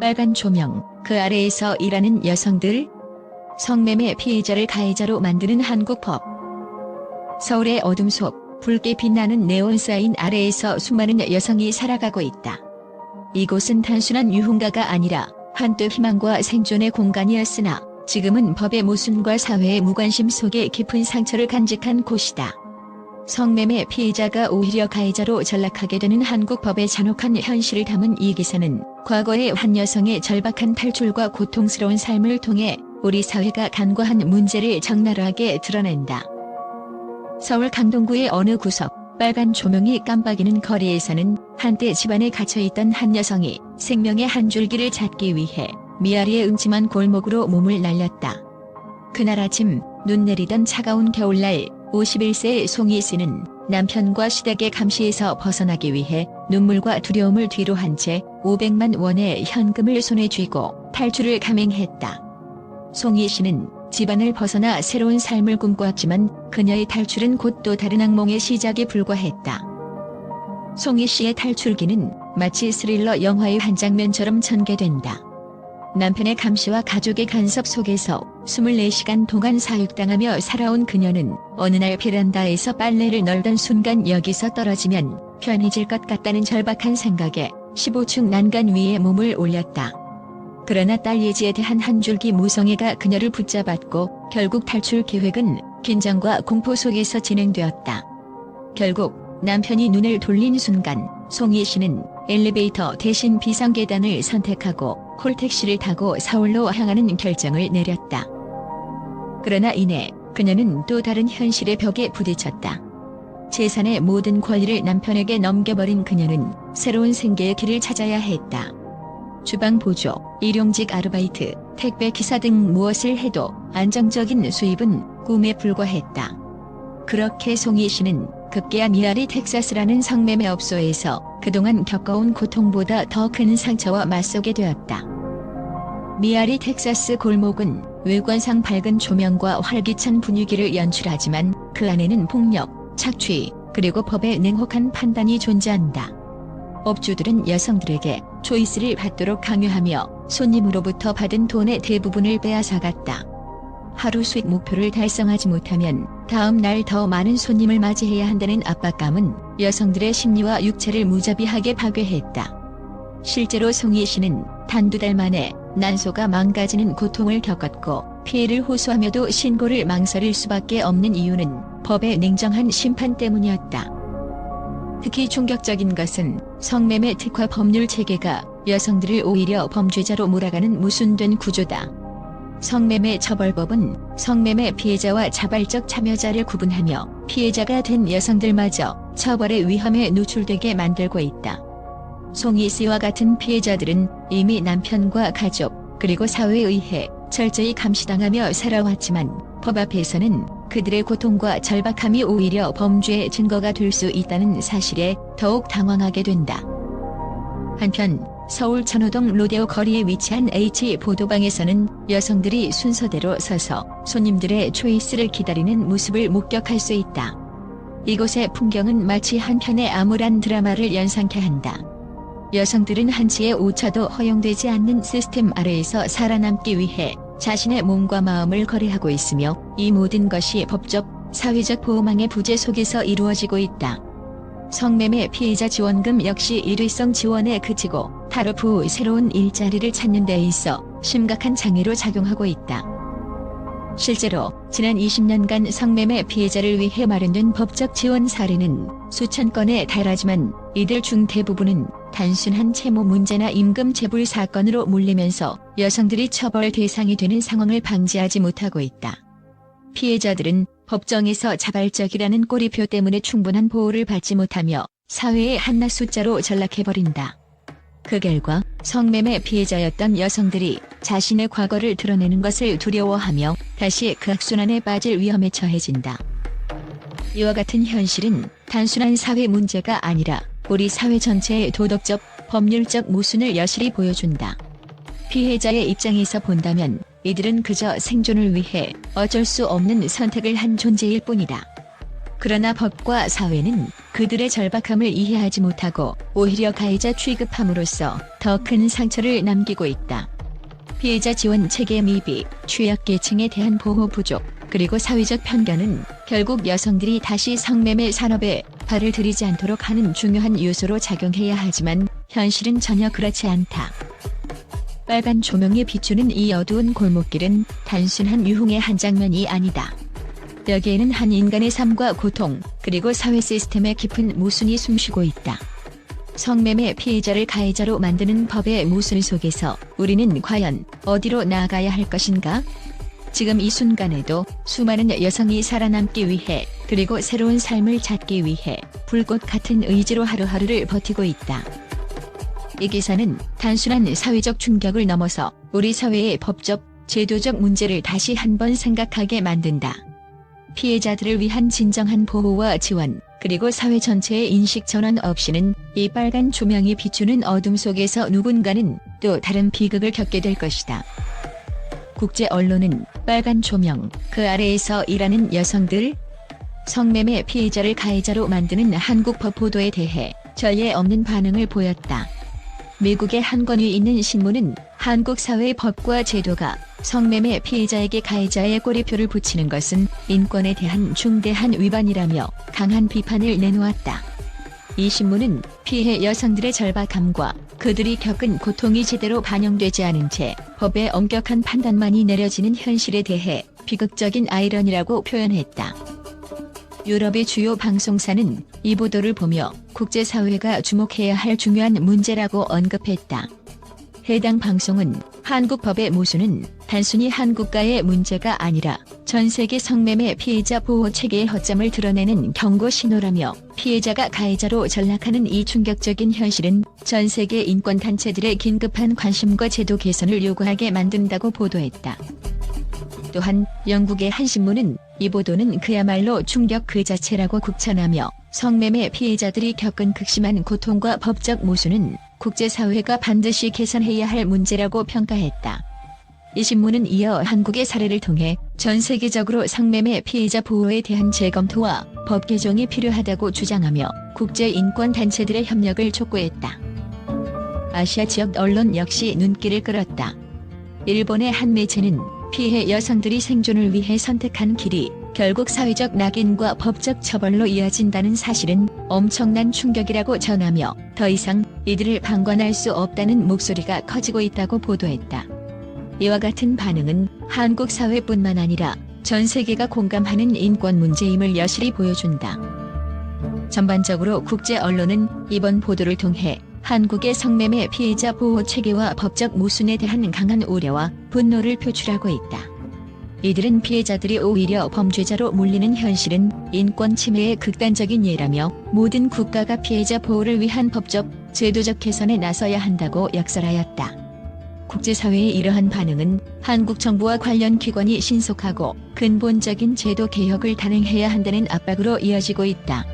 빨간 조명, 그 아래에서 일하는 여성들, 성매매 피해자를 가해자로 만드는 한국 법. 서울의 어둠 속 붉게 빛나는 네온 사인 아래에서 수많은 여성이 살아가고 있다. 이곳은 단순한 유흥가가 아니라 한때 희망과 생존의 공간이었으나 지금은 법의 모순과 사회의 무관심 속에 깊은 상처를 간직한 곳이다. 성매매 피해자가 오히려 가해자로 전락하게 되는 한국 법의 잔혹한 현실을 담은 이 기사는 과거의 한 여성의 절박한 탈출과 고통스러운 삶을 통해 우리 사회가 간과한 문제를 적나라하게 드러낸다. 서울 강동구의 어느 구석 빨간 조명이 깜빡이는 거리에서는 한때 집안에 갇혀있던 한 여성이 생명의 한 줄기를 찾기 위해 미아리의 음침한 골목으로 몸을 날렸다. 그날 아침 눈 내리던 차가운 겨울날 51세의 송이 씨는 남편과 시댁의 감시에서 벗어나기 위해 눈물과 두려움을 뒤로 한 채 500만 원의 현금을 손에 쥐고 탈출을 감행했다. 송이 씨는 집안을 벗어나 새로운 삶을 꿈꿔왔지만 그녀의 탈출은 곧 또 다른 악몽의 시작에 불과했다. 송이 씨의 탈출기는 마치 스릴러 영화의 한 장면처럼 전개된다. 남편의 감시와 가족의 간섭 속에서 24시간 동안 사육당하며 살아온 그녀는 어느 날 베란다에서 빨래를 널던 순간 여기서 떨어지면 편해질 것 같다는 절박한 생각에 15층 난간 위에 몸을 올렸다. 그러나 딸 예지에 대한 한 줄기 무성애가 그녀를 붙잡았고 결국 탈출 계획은 긴장과 공포 속에서 진행되었다. 결국 남편이 눈을 돌린 순간 송희 씨는 엘리베이터 대신 비상계단을 선택하고 콜택시를 타고 서울로 향하는 결정을 내렸다. 그러나 이내 그녀는 또 다른 현실의 벽에 부딪혔다. 재산의 모든 권리를 남편에게 넘겨버린 그녀는 새로운 생계의 길을 찾아야 했다. 주방 보조, 일용직 아르바이트, 택배 기사 등 무엇을 해도 안정적인 수입은 꿈에 불과했다. 그렇게 송희 씨는 급기야 미아리 텍사스라는 성매매 업소에서 그동안 겪어온 고통보다 더 큰 상처와 맞서게 되었다. 미아리 텍사스 골목은 외관상 밝은 조명과 활기찬 분위기를 연출하지만 그 안에는 폭력, 착취, 그리고 법의 냉혹한 판단이 존재한다. 업주들은 여성들에게 초이스를 받도록 강요하며 손님으로부터 받은 돈의 대부분을 빼앗아갔다. 하루 수익 목표를 달성하지 못하면 다음 날 더 많은 손님을 맞이해야 한다는 압박감은 여성들의 심리와 육체를 무자비하게 파괴했다. 실제로 송희 씨는 단 두 달 만에 난소가 망가지는 고통을 겪었고 피해를 호소하며도 신고를 망설일 수밖에 없는 이유는 법의 냉정한 심판 때문이었다. 특히 충격적인 것은 성매매 특화 법률 체계가 여성들을 오히려 범죄자로 몰아가는 무순된 구조다. 성매매 처벌법은 성매매 피해자와 자발적 참여자를 구분하며 피해자가 된 여성들마저 처벌의 위험에 노출되게 만들고 있다. 송이 씨와 같은 피해자들은 이미 남편과 가족 그리고 사회에 의해 철저히 감시당하며 살아왔지만 법 앞에서는 그들의 고통과 절박함이 오히려 범죄의 증거가 될 수 있다는 사실에 더욱 당황하게 된다. 한편 서울 천호동 로데오 거리에 위치한 H 보도방에서는 여성들이 순서대로 서서 손님들의 초이스를 기다리는 모습을 목격할 수 있다. 이곳의 풍경은 마치 한 편의 암울한 드라마를 연상케 한다. 여성들은 한치의 오차도 허용되지 않는 시스템 아래에서 살아남기 위해 자신의 몸과 마음을 거래하고 있으며 이 모든 것이 법적, 사회적 보호망의 부재 속에서 이루어지고 있다. 성매매 피해자 지원금 역시 일회성 지원에 그치고 탈업 후 새로운 일자리를 찾는 데 있어 심각한 장애로 작용하고 있다. 실제로 지난 20년간 성매매 피해자를 위해 마련된 법적 지원 사례는 수천 건에 달하지만 이들 중 대부분은 단순한 채무 문제나 임금 체불 사건으로 몰리면서 여성들이 처벌 대상이 되는 상황을 방지하지 못하고 있다. 피해자들은 법정에서 자발적이라는 꼬리표 때문에 충분한 보호를 받지 못하며 사회의 한낱 숫자로 전락해버린다. 그 결과 성매매 피해자였던 여성들이 자신의 과거를 드러내는 것을 두려워하며 다시 그 악순환에 빠질 위험에 처해진다. 이와 같은 현실은 단순한 사회 문제가 아니라 우리 사회 전체의 도덕적, 법률적 모순을 여실히 보여준다. 피해자의 입장에서 본다면 이들은 그저 생존을 위해 어쩔 수 없는 선택을 한 존재일 뿐이다. 그러나 법과 사회는 그들의 절박함을 이해하지 못하고 오히려 가해자 취급함으로써 더 큰 상처를 남기고 있다. 피해자 지원 체계 미비, 취약계층에 대한 보호 부족, 그리고 사회적 편견은 결국 여성들이 다시 성매매 산업에 발을 들이지 않도록 하는 중요한 요소로 작용해야 하지만 현실은 전혀 그렇지 않다. 빨간 조명이 비추는 이 어두운 골목길은 단순한 유흥의 한 장면이 아니다. 여기에는 한 인간의 삶과 고통, 그리고 사회 시스템의 깊은 모순이 숨쉬고 있다. 성매매 피해자를 가해자로 만드는 법의 모순 속에서 우리는 과연 어디로 나아가야 할 것인가? 지금 이 순간에도 수많은 여성이 살아남기 위해 그리고 새로운 삶을 찾기 위해 불꽃 같은 의지로 하루하루를 버티고 있다. 이 기사는 단순한 사회적 충격을 넘어서 우리 사회의 법적, 제도적 문제를 다시 한번 생각하게 만든다. 피해자들을 위한 진정한 보호와 지원, 그리고 사회 전체의 인식 전환 없이는 이 빨간 조명이 비추는 어둠 속에서 누군가는 또 다른 비극을 겪게 될 것이다. 국제 언론은 빨간 조명, 그 아래에서 일하는 여성들, 성매매 피해자를 가해자로 만드는 한국 법 보도에 대해 전례 없는 반응을 보였다. 미국의 한 권위 있는 신문은 한국 사회의 법과 제도가 성매매 피해자에게 가해자의 꼬리표를 붙이는 것은 인권에 대한 중대한 위반이라며 강한 비판을 내놓았다. 이 신문은 피해 여성들의 절박함과 그들이 겪은 고통이 제대로 반영되지 않은 채 법의 엄격한 판단만이 내려지는 현실에 대해 비극적인 아이러니라고 표현했다. 유럽의 주요 방송사는 이 보도를 보며 국제사회가 주목해야 할 중요한 문제라고 언급했다. 해당 방송은 한국 법의 모순은 단순히 한국가의 문제가 아니라 전 세계 성매매 피해자 보호 체계의 허점을 드러내는 경고 신호라며 피해자가 가해자로 전락하는 이 충격적인 현실은 전 세계 인권 단체들의 긴급한 관심과 제도 개선을 요구하게 만든다고 보도했다. 또한 영국의 한 신문은 이 보도는 그야말로 충격 그 자체라고 국찬하며 성매매 피해자들이 겪은 극심한 고통과 법적 모순은 국제사회가 반드시 개선해야 할 문제라고 평가했다. 이 신문은 이어 한국의 사례를 통해 전 세계적으로 성매매 피해자 보호에 대한 재검토와 법 개정이 필요하다고 주장하며 국제인권단체들의 협력을 촉구했다. 아시아 지역 언론 역시 눈길을 끌었다. 일본의 한 매체는 피해 여성들이 생존을 위해 선택한 길이 결국 사회적 낙인과 법적 처벌로 이어진다는 사실은 엄청난 충격이라고 전하며 더 이상 이들을 방관할 수 없다는 목소리가 커지고 있다고 보도했다. 이와 같은 반응은 한국 사회뿐만 아니라 전 세계가 공감하는 인권 문제임을 여실히 보여준다. 전반적으로 국제 언론은 이번 보도를 통해 한국의 성매매 피해자 보호 체계와 법적 모순에 대한 강한 우려와 분노를 표출하고 있다. 이들은 피해자들이 오히려 범죄자로 몰리는 현실은 인권 침해의 극단적인 예라며 모든 국가가 피해자 보호를 위한 법적, 제도적 개선에 나서야 한다고 역설하였다. 국제사회의 이러한 반응은 한국 정부와 관련 기관이 신속하고 근본적인 제도 개혁을 단행해야 한다는 압박으로 이어지고 있다.